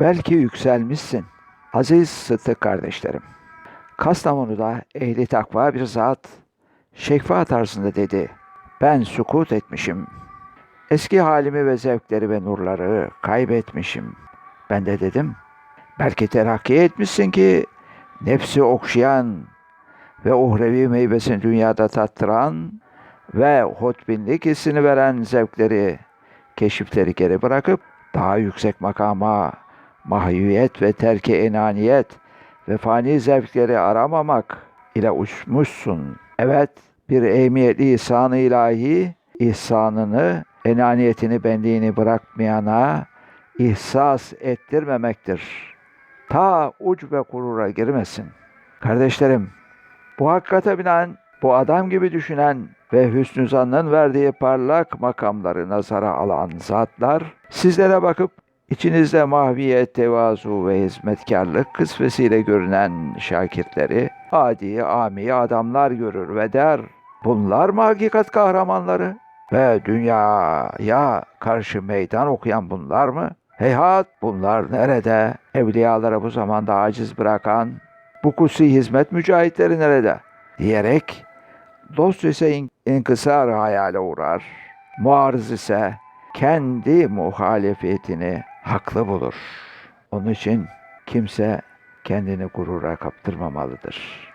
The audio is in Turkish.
Belki yükselmişsin. Aziz Sıddık kardeşlerim. Kastamonu'da ehli takva bir zat şekfa tarzında dedi. Ben sukut etmişim. Eski halimi ve zevkleri ve nurları kaybetmişim. Ben de dedim. Belki terakki etmişsin ki nefsi okşayan ve uhrevi meyvesini dünyada tattıran ve hotbinlik hissini veren zevkleri, keşifleri geri bırakıp daha yüksek makama, mahiyet ve terki enaniyet ve fani zevkleri aramamak ile uçmuşsun. Evet, bir emniyetli ihsan-ı ilahi, ihsanını, enaniyetini, benliğini bırakmayana ihsas ettirmemektir. Ta uç ve kurura girmesin. Kardeşlerim, bu hakikate binaen bu adam gibi düşünen ve hüsnü zannın verdiği parlak makamları nazara alan zatlar sizlere bakıp içinizde mahviyet, tevazu ve hizmetkarlık kısvesiyle görünen şakirtleri adi, ami adamlar görür ve der bunlar mı hakikat kahramanları? Ve dünyaya karşı meydan okuyan bunlar mı? Heyhat bunlar nerede? Evliyalara bu zamanda aciz bırakan bu kutsi hizmet mücahitleri nerede? Diyerek dost ise in- inkısar hayale uğrar. Muarız ise kendi muhalefetini haklı bulur. Onun için kimse kendini gurura kaptırmamalıdır.